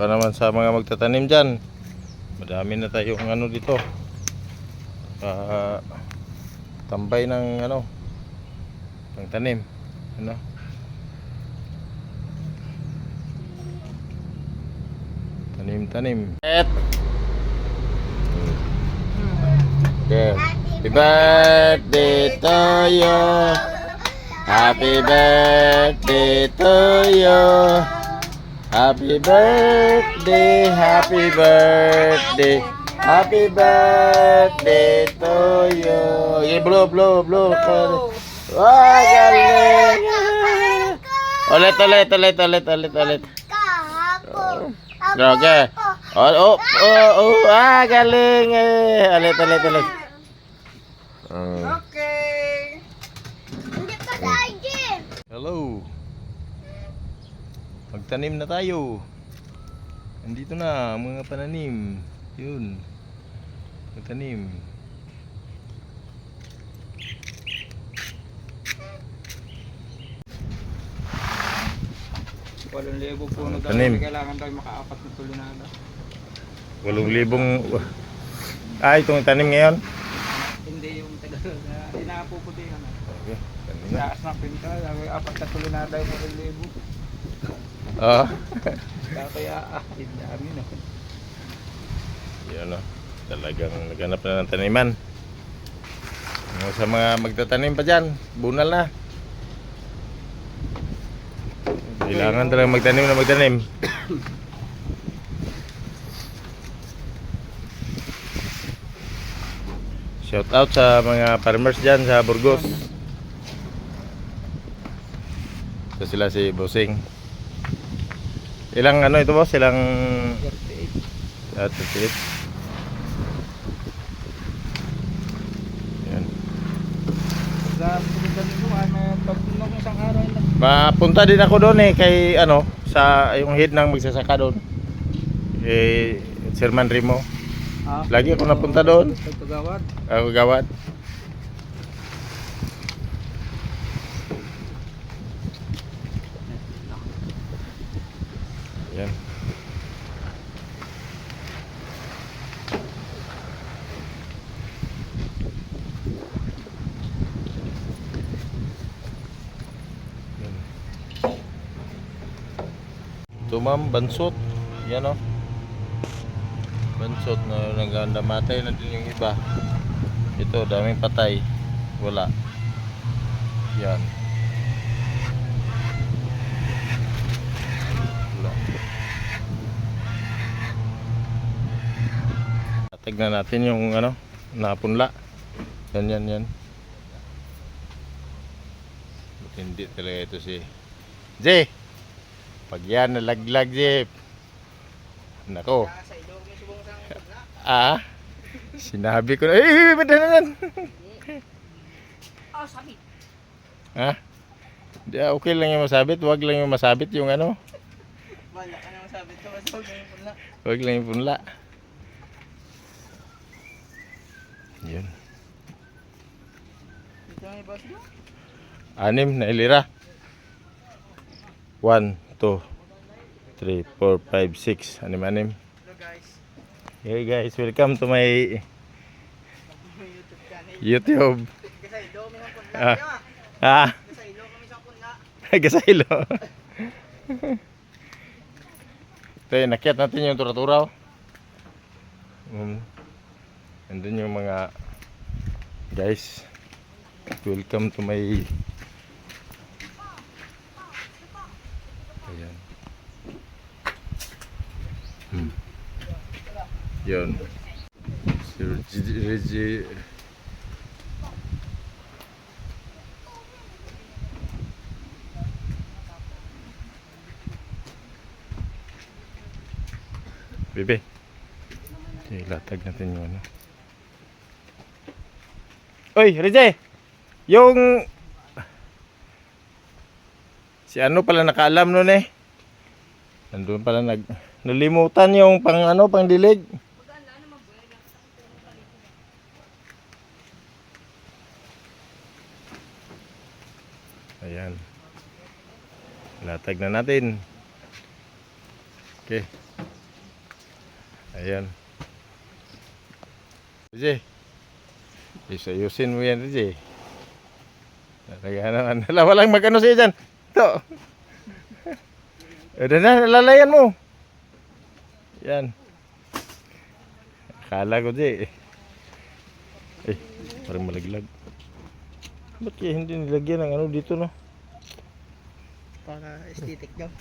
Para naman sa mga magtatanim dyan. Madami na tayong ano dito. Ah, tambay ng ano, ng tanim. Ano? Tanim-tanim. Et. Okay. Happy birthday to you. Happy birthday to you. Happy birthday, happy birthday. Happy birthday to you. Yeah, blow, blow, blow. Wah, galing. Ulit, ulit, ulit, ulit, ulit, ulit. Okay. Oh, oh, oh, oh, ah, galing eh. Ulit, ulit, ulit. Okay. Hello. Magtanim na tayo. Andito na mga pananim. Yun. Magtanim. Walong libo puno daw. Tanim. Kailangan daw makaapat na tulinada. Walong libong... Ah, itong tanim ngayon? Hindi yung tagal na inapuputihan. Okay. Tanim na. Taas ng pinta, apat na tulinada yung walong libo. Ah. Kaya kaya ah, hindi amin. Yun o. Talagang naghanap na ng taniman. Sa mga magtatanim pa dyan, bunal na. Kailangan talaga magtanim na magtanim. Shout out sa mga farmers dyan sa Burgos. Ito sila si Bosing. Ilang ano ito boss? Ilang 38. at it. Yan. Sa pagpunong isang araw na. Mapunta din ako doon eh kay ano sa yung head ng magsasaka doon. Eh Sherman Rimo. Ah, Lagi ako napunta doon. Pagkagawad. Ako gawad. Yan. Yan. Ito ma'am, bansot. Yan o. Bansot na naganda matay na din yung iba. Ito, daming patay. Wala. Yan. Wala. Tignan natin yung ano, napunla. Yan, yan, yan. Hindi talaga ito si Jay. Pag yan nalaglag, Jay. Nako. Ah. Sinabi ko na, eh, madalan. Ah, sabi. Ha? Ah, okay lang yung masabit, wag lang yung masabit yung ano. Wala ka naman sabi ito, mas huwag yung pula. Wag lang yung punla. Yun. Ito ang ibas mo. Anim na ilira. 1, 2, 3, 4, 5, 6. Anim, anim. Hello guys. Hey guys, welcome to my YouTube channel. YouTube. Kasi ilo kami ng punla. Ah. Kaya, Ah, kami sa punla. Gasaylo. Ito yun, nakyat natin yung turaturaw. Um, andun yung mga guys. Welcome to my Ayan. Hmm. Yun. Si Reggie, Bebe. Okay, latag natin yung ano. Oy, Reze! Yung... Si ano pala nakaalam nun eh. Nandun pala nag... Nalimutan yung pang ano, pang dilig. Ayan. Latag na natin. Okay. Ayan. DJ. Isayusin mo yan, DJ. Nagano, wala, walang magano siya dyan. Ito. Ito na, lalayan mo. Yan. Akala ko, DJ. Eh, parang malaglag. Ba't kaya hindi nilagyan ng ano dito, no? Para aesthetic daw.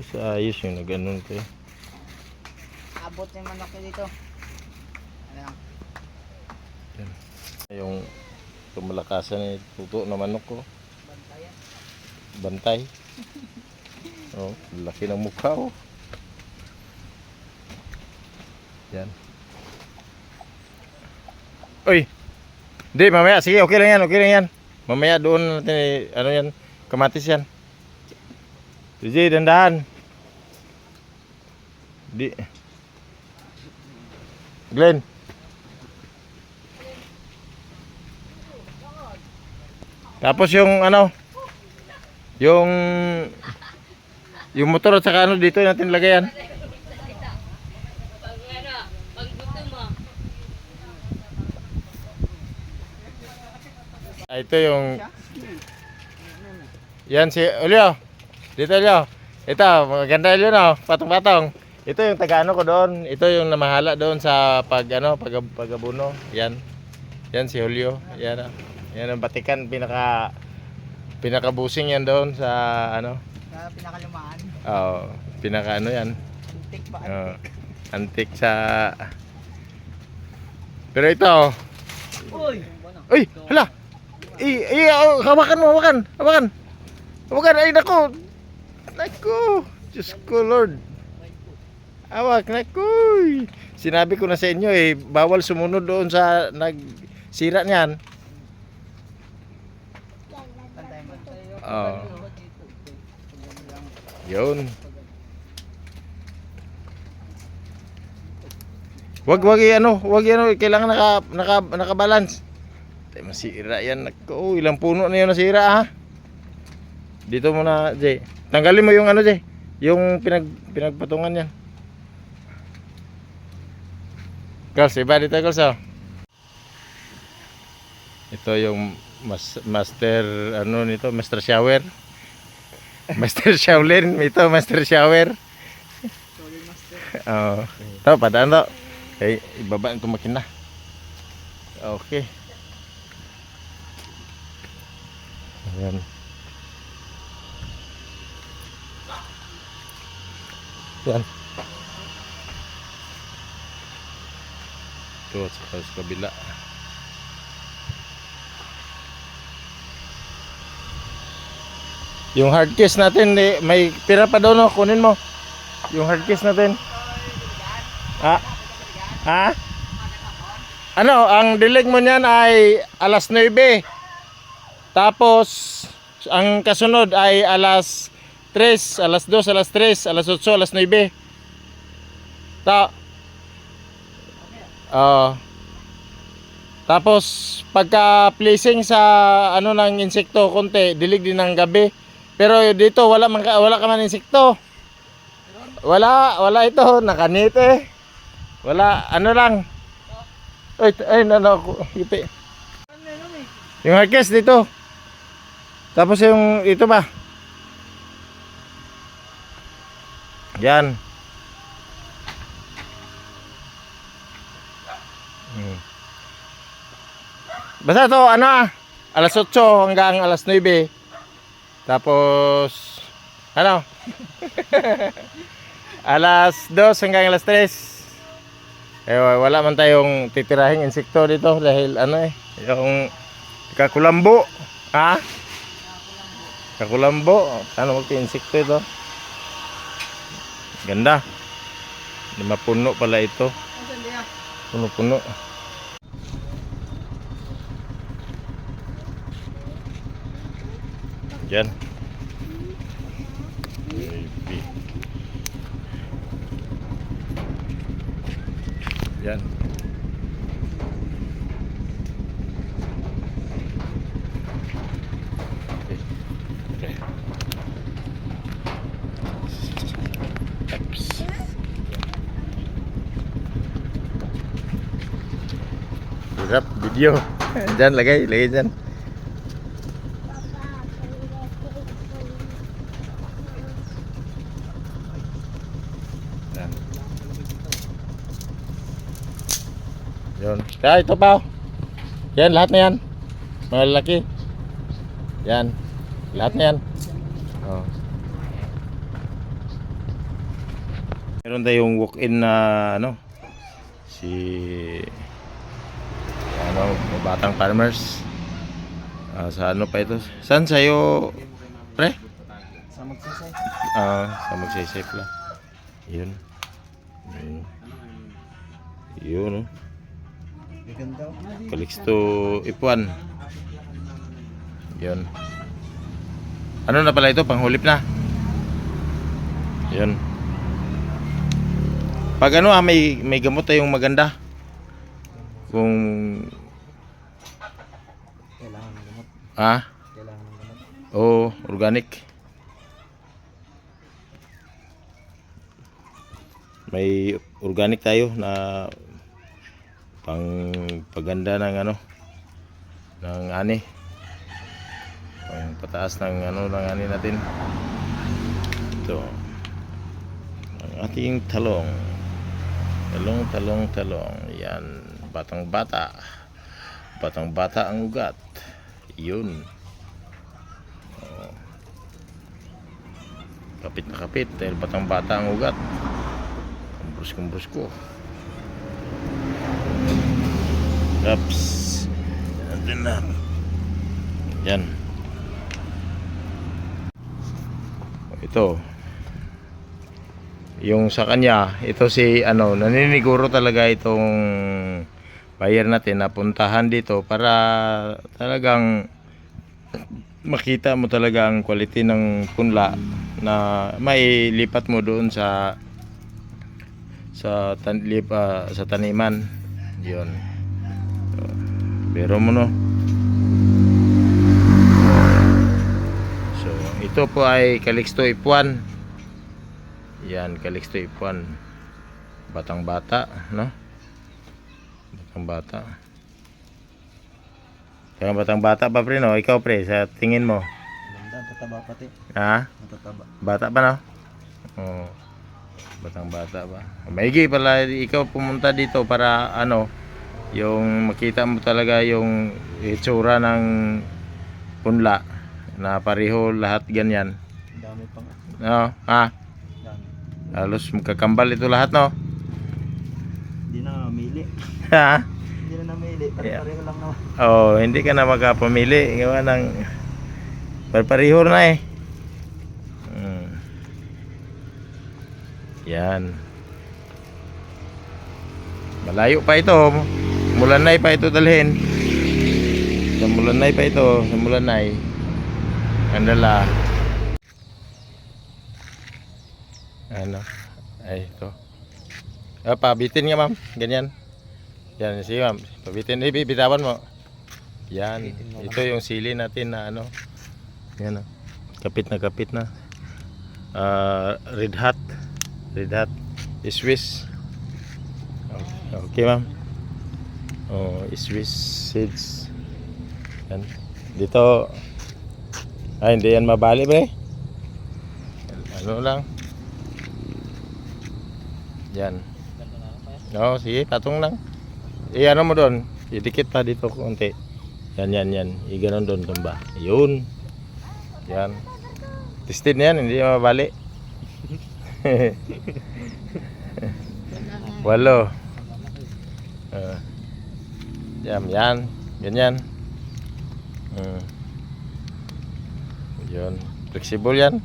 Mas ayos yung nag-ano nito eh. Abot yung manok dito. Ano lang. Yung tumalakasan ni tuto na manok ko. Bantayan. Bantay. Oh, laki ng mukha oh. Yan. Uy. Hindi, mamaya. Sige, okay lang yan. Okay lang yan. Mamaya doon natin, eh, ano yan, kamatis yan. DJ, dandahan. Di. Glenn. Tapos yung ano, yung yung motor at saka ano dito natin lagayan. Ah, ito yung Yan si Ulio. Dito Ulio. Ito, maganda Ulio no, patong-patong. Ito yung taga-ano ko doon. Ito yung namahala doon sa pag ano, pag pagabuno. Yan. Yan si Julio. Yan. ah. Yan ang batikan pinaka pinaka-busing yan doon sa ano. Sa pinakalumaan. Oh, pinaka ano yan. Antik ba? Oh, antik sa Pero ito, oh. Uy! Uy, hala. Eh, eh, oh, hawakan mo, hawakan. Hawakan. Hawakan, ay nako. Nako. Diyos ko, Lord. Hawak, nako. Sinabi ko na sa inyo eh, bawal sumunod doon sa nagsira niyan. Oo. Yun. Wag wag i- ano, wag i- ano, kailangan naka naka naka-balance. Tay masira yan. Nako, oh, ilang puno na 'yon nasira ha. Dito muna, Jay. Tanggalin mo yung ano, Jay. Yung pinag pinagpatungan yan. Girls, iba dito, girls, oh. Ito yung mas, master, ano nito, master shower. Master shower, ito, master shower. Sorry, master. Oo. Ito, padaan to. Okay, ibaba ito makina. Okay. Ayan. Yan. Ito, sa kabila. Yung hard case natin, may pira pa daw no, kunin mo. Yung hard case natin. Ha? Ha? Ano, ang dilig mo niyan ay alas 9. Tapos, ang kasunod ay alas 3, alas 2, alas 3, alas 8, alas 9. Ta Oo. tapos, pagka placing sa ano ng insekto, konti, dilig din ng gabi. Pero dito, wala, man, wala ka man insekto. Wala, wala ito, nakanite. Wala, ano lang. Ay, ay, nano ako, ipi. Yung hardcase dito. Tapos yung, ito ba? Yan. Hmm. Basta to, ano ah, alas 8 hanggang alas 9. Tapos, ano? alas 2 hanggang alas 3. Eh, wala man tayong titirahing insekto dito dahil ano eh, yung kakulambo. Ha? Kakulambo. Ano mo insekto ito? Ganda. Lima puno pala ito. Puno-puno. dyan baby yan okay. Oops. Rap video. Ừ. Jangan lagi, lagi jangan. Kaya ito pa. Yan, lahat na yan. Malalaki. Yan. Lahat na yan. Oh. Meron tayong walk-in na ano si ano batang farmers. Ah, sa ano pa ito? Saan sa'yo? Pre? Sa magsasay. Ah, sa magsisip lang. Yun. Yun. Yun, oh. Calixto Ipuan. Yun. Ano na pala ito? Panghulip na. Yun. Pag ano ah, may, may gamot tayong maganda. Kung, Kailangan ng gamot. ah, Kailangan ng gamot. Oo, organic. May organic tayo na pang paganda ng ano ng ani. Pang pataas ng ano ng ani natin. Ito. Ang ating talong. Talong, talong, talong. Yan. Batang bata. Batang bata ang ugat. Yun. Kapit na kapit dahil batang bata ang ugat. Kumbros kumbros ko. Ups. Andun na. Yan. Ito. Yung sa kanya, ito si ano, naniniguro talaga itong buyer natin na puntahan dito para talagang makita mo talaga ang quality ng punla na mailipat mo doon sa sa tan lip, ah, sa taniman. 'Yon. Pero mo no. So, ito po ay Calixto Ipuan. Yan, Calixto Ipuan. Batang bata, no? Batang bata. Kaya batang bata pa pre, no? Ikaw pre, sa tingin mo. Ganda. Tataba pati. Ha? Matataba. Bata pa no? Oo. Batang bata pa. Maigi pala ikaw pumunta dito para ano, yung makita mo talaga yung itsura ng punla na pareho lahat ganyan. Dami pang. No? Ha? Dami. Halos magkakambal ito lahat no? Hindi na mamili. Ha? Hindi na namili. Pare-pareho lang naman. Oh, hindi ka na magkapamili. Gawa ng pareho na eh. Mm. Yan. Malayo pa ito. Mulanay pa ito dalhin. Sa Mulanay pa ito. Sa Mulanay. Kandala. Ano? Ay, ito. Ah, pabitin nga ma'am. Ganyan. Yan, sige ma'am. Pabitin. Eh, bitawan mo. Yan. Ito yung sili natin na ano. Yan o. Kapit na kapit na. Ah, red hot. Red hot. Swiss. Okay, ma'am. Oh, Swiss seeds. Yan. Dito. Ay, hindi yan mabali, pre. Ano lang. Yan. Oo, sige, patong lang. Eh, ano mo doon? Idikit pa dito konti. Yan, yan, yan. I-ganon doon tumba. Yun. Yan. Tested na yan, hindi mabali. Walo. Uh, yan, yan. Ganyan. Mm. Yun. Flexible yan.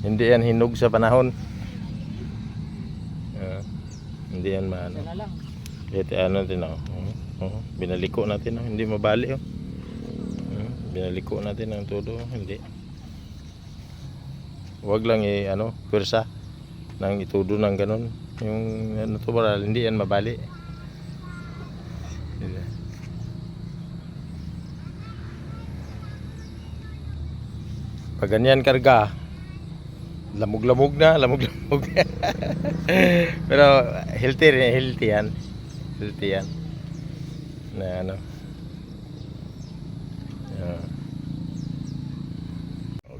Hindi yan hinog sa panahon. Ah, hindi yan maano. Ito ano natin oh. Oo. Binaliko natin oh. Hindi mabali oh. Oo, Binaliko natin ang todo. Hindi. Huwag lang eh ano, pwersa nang itudo ng ganun. Yung ano to para hindi yan mabali. Hindi. Pag ganyan karga, lamog-lamog na, lamog-lamog. Pero healthy rin, healthy yan. Healthy yan. na ano. Yeah.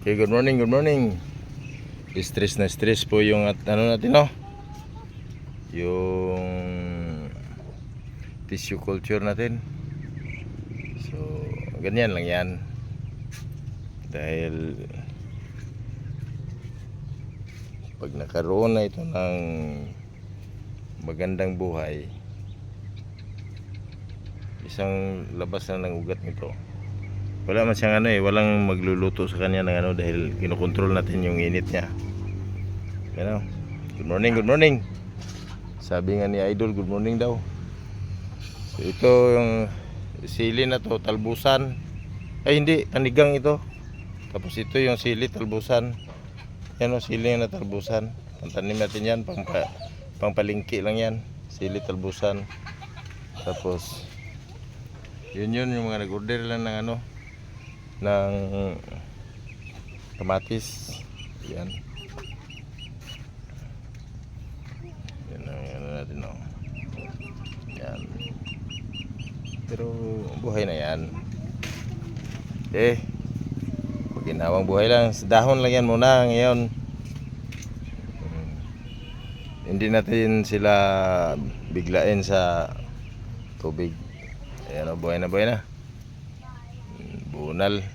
Okay, good morning, good morning. Stress na stress po yung at ano natin no. Yung tissue culture natin. So, ganyan lang yan. Dahil pag nakaroon na ito ng magandang buhay, isang labas na ng ugat nito. Wala man siyang ano eh, walang magluluto sa kanya ng ano dahil kinokontrol natin yung init niya. Ano? Good morning, good morning. Sabi nga ni Idol, good morning daw. So ito yung sili na to, talbusan. Ay hindi, panigang ito. Tapos ito yung sili, talbusan. Yan o, sili na talbusan. Pantanim natin yan, pang, pangpalingki lang yan. Sili, talbusan. Tapos, yun yun, yung mga nag-order lang ng ano, ng kamatis. Yan. Yan ang ano natin, no. Yan. Pero buhay na yan. Eh, ginawang buhay lang. Dahon lang yan muna ngayon. Hmm. Hindi natin sila biglain sa tubig. Ayan o, buhay na buhay na. Hmm, Bunal.